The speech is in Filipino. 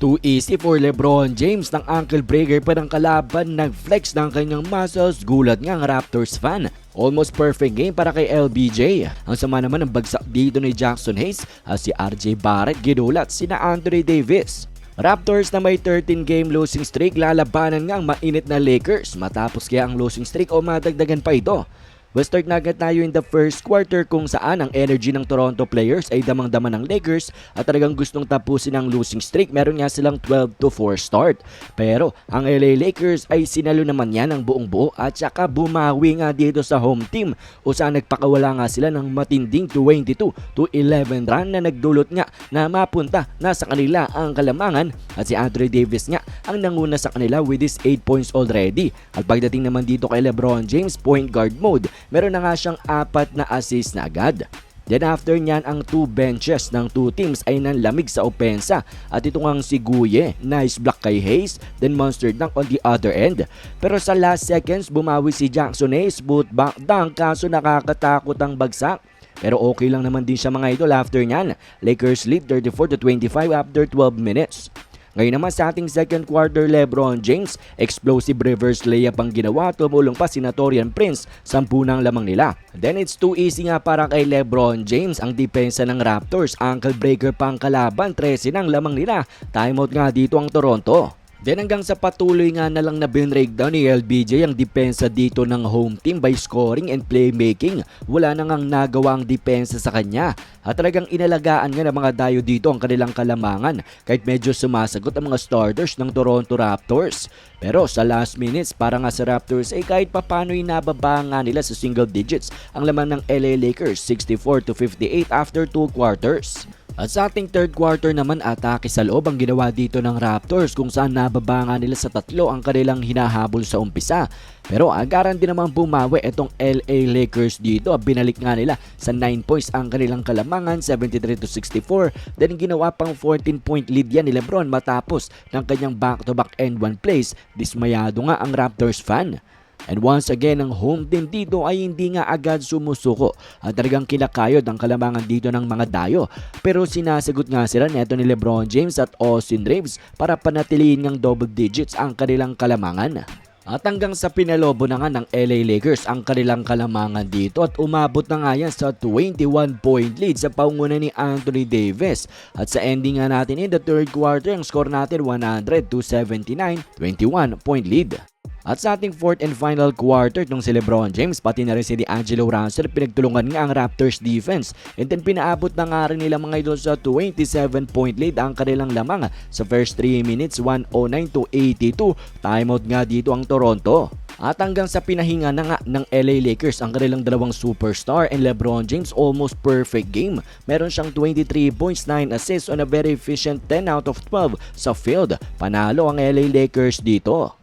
Too easy for Lebron James ng ankle breaker pa ng kalaban nag-flex ng kanyang muscles gulat nga ang Raptors fan. Almost perfect game para kay LBJ. Ang sama naman ng bagsak dito ni Jackson Hayes at si RJ Barrett ginulat sina Anthony Davis. Raptors na may 13 game losing streak lalabanan nga mainit na Lakers matapos kaya ang losing streak o madagdagan pa ito. We'll start na agad tayo in the first quarter kung saan ang energy ng Toronto players ay damang-dama ng Lakers at talagang gustong tapusin ang losing streak. Meron nga silang 12 to 4 start. Pero ang LA Lakers ay sinalo naman yan ng buong buo at saka bumawi nga dito sa home team o saan nagpakawala nga sila ng matinding 22 to 11 run na nagdulot nga na mapunta na sa kanila ang kalamangan at si Andre Davis nga ang nanguna sa kanila with his 8 points already. At pagdating naman dito kay LeBron James point guard mode, meron na nga siyang apat na assist na agad. Then after niyan, ang two benches ng two teams ay nanlamig sa opensa. At ito nga si Guye, nice block kay Hayes, then monster dunk on the other end. Pero sa last seconds, bumawi si Jackson Hayes, boot back dunk, kaso nakakatakot ang bagsak. Pero okay lang naman din siya mga idol after niyan. Lakers lead 34 to 25 after 12 minutes. Ngayon naman sa ating second quarter, Lebron James, explosive reverse layup ang ginawa, tumulong pa si Natorian Prince, sampu ng lamang nila. Then it's too easy nga para kay Lebron James ang depensa ng Raptors, ankle breaker pa ang kalaban, 13 ng lamang nila. Timeout nga dito ang Toronto. Then hanggang sa patuloy nga na lang na binreakdown ni LBJ ang depensa dito ng home team by scoring and playmaking. Wala na ngang nagawa ang depensa sa kanya. At talagang inalagaan nga ng mga dayo dito ang kanilang kalamangan kahit medyo sumasagot ang mga starters ng Toronto Raptors. Pero sa last minutes para nga sa Raptors ay kahit papano'y nababa nga nila sa single digits ang laman ng LA Lakers 64 to 58 after 2 quarters. At sa ating third quarter naman atake sa loob ang ginawa dito ng Raptors kung saan nababa nga nila sa tatlo ang kanilang hinahabol sa umpisa. Pero agaran din naman bumawi itong LA Lakers dito. Binalik nga nila sa 9 points ang kanilang kalamangan 73 to 64. Then ginawa pang 14 point lead yan ni Lebron matapos ng kanyang back-to-back end one plays. Dismayado nga ang Raptors fan. And once again, ang home team dito ay hindi nga agad sumusuko at talagang kinakayod ang kalamangan dito ng mga dayo. Pero sinasagot nga sila neto ni Lebron James at Austin Reeves para panatilihin ng double digits ang kanilang kalamangan. At hanggang sa pinalobo na nga ng LA Lakers ang kanilang kalamangan dito at umabot na nga yan sa 21 point lead sa paunguna ni Anthony Davis. At sa ending nga natin in the third quarter, ang score natin 100 to 79, 21 point lead. At sa ating fourth and final quarter nung si Lebron James pati na rin si D'Angelo Russell pinagtulungan nga ang Raptors defense and then pinaabot na nga rin nila mga idol sa 27 point lead ang kanilang lamang sa first 3 minutes 109 to 82 timeout nga dito ang Toronto. At hanggang sa pinahinga na nga ng LA Lakers ang kanilang dalawang superstar and LeBron James almost perfect game. Meron siyang 23 points, 9 assists on a very efficient 10 out of 12 sa field. Panalo ang LA Lakers dito.